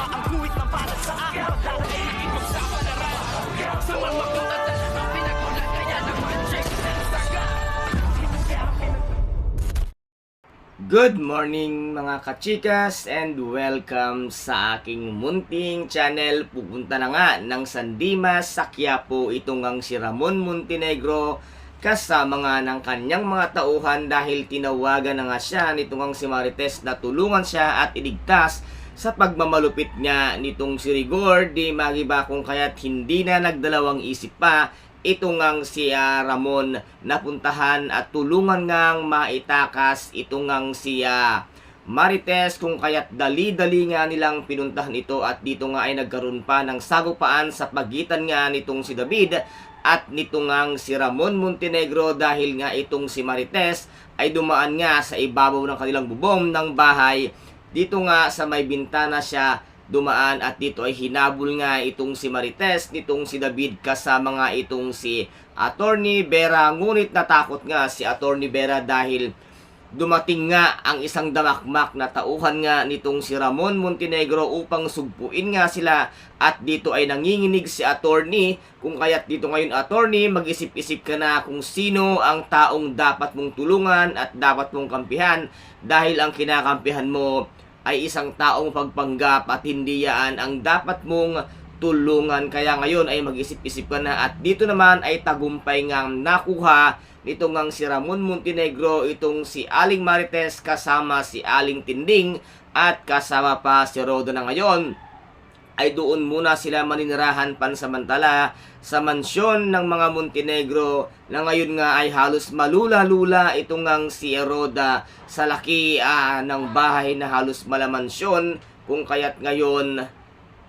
tama ang guhit na para sa akin. Pagdadaig ipagsapalaran Sa mga katatan ang pinagulat Kaya naman check na saga. Good morning mga kachikas and welcome sa aking munting channel. Pupunta na nga ng Sandimas sa Quiapo. Itong ang si Ramon Montenegro kasama nga ng kanyang mga tauhan dahil tinawagan na nga siya nitong si Marites na tulungan siya at iligtas sa pagmamalupit niya nitong si Rigor di magiba kung kaya't hindi na nagdalawang isip pa ito ngang si ah, Ramon. Napuntahan at tulungan ngang maitakas ito ngang si ah, Marites kung kaya't dali-dali nga nilang pinuntahan ito at dito nga ay nagkaroon pa ng sagupaan sa pagitan nga nitong si David at nito ngang si Ramon Montenegro dahil nga itong si Marites ay dumaan nga sa ibabaw ng kanilang bubong ng bahay dito nga sa may bintana siya dumaan at dito ay hinabol nga itong si Marites nitong si David kasama nga itong si Attorney Vera. Ngunit natakot nga si Attorney Vera dahil dumating nga ang isang damakmak na tauhan nga nitong si Ramon Montenegro upang sugpuin nga sila at dito ay nanginginig si attorney. Kung kaya't dito ngayon attorney mag-isip-isip ka na kung sino ang taong dapat mong tulungan at dapat mong kampihan. Dahil ang kinakampihan mo ay isang taong pagpanggap at hindi yan ang dapat mong tulungan. Kaya ngayon ay mag-isip-isip ka na at dito naman ay tagumpay ngang nakuha nito ngang si Ramon Montenegro, itong si Aling Marites kasama si Aling Tinding at kasama pa si Rodo na ngayon ay doon muna sila maninirahan pansamantala sa mansyon ng mga Montenegro na ngayon nga ay halos malula-lula itong ngang si Eroda sa laki ah, ng bahay na halos malamansyon kung kaya't ngayon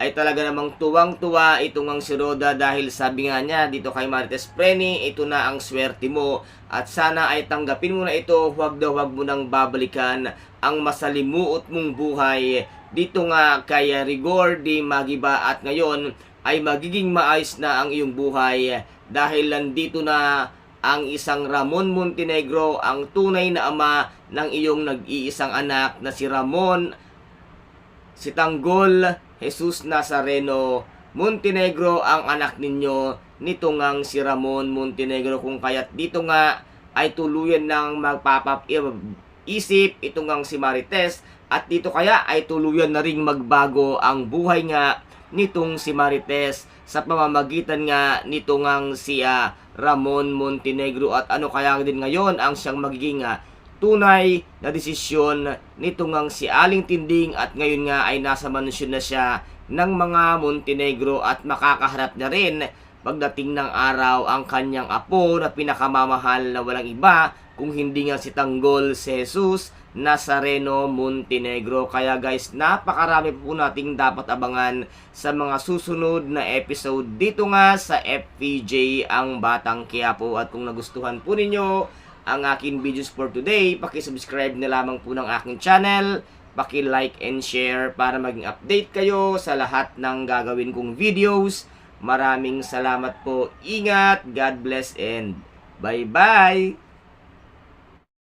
ay talaga namang tuwang-tuwa itong ang si Roda dahil sabi nga niya dito kay Marites Preni, ito na ang swerte mo at sana ay tanggapin mo na ito, huwag daw huwag mo nang babalikan ang masalimuot mong buhay. Dito nga kay Rigor di Magiba at ngayon ay magiging maayos na ang iyong buhay dahil nandito na ang isang Ramon Montenegro, ang tunay na ama ng iyong nag-iisang anak na si Ramon si Tanggol Jesus Nazareno Montenegro ang anak ninyo nito ngang si Ramon Montenegro. Kung kaya't dito nga ay tuluyan ng magpapap isip ito ngang si Marites at dito kaya ay tuluyan na ring magbago ang buhay nga nitong si Marites sa pamamagitan nga nito ngang si ah, Ramon Montenegro. At ano kaya din ngayon ang siyang magiging ah, tunay na desisyon nito ngang si Aling Tinding at ngayon nga ay nasa mansyon na siya ng mga Montenegro at makakaharap na rin pagdating ng araw ang kanyang apo na pinakamamahal na walang iba kung hindi nga si Tanggol si Jesus Nazareno Montenegro. Kaya guys, napakarami po nating dapat abangan sa mga susunod na episode dito nga sa FPJ ang Batang Quiapo. At kung nagustuhan po ninyo ang aking videos for today, pakisubscribe na lamang po ng aking channel, paki-like and share para maging update kayo sa lahat ng gagawin kong videos. Maraming salamat po. Ingat, God bless and bye-bye!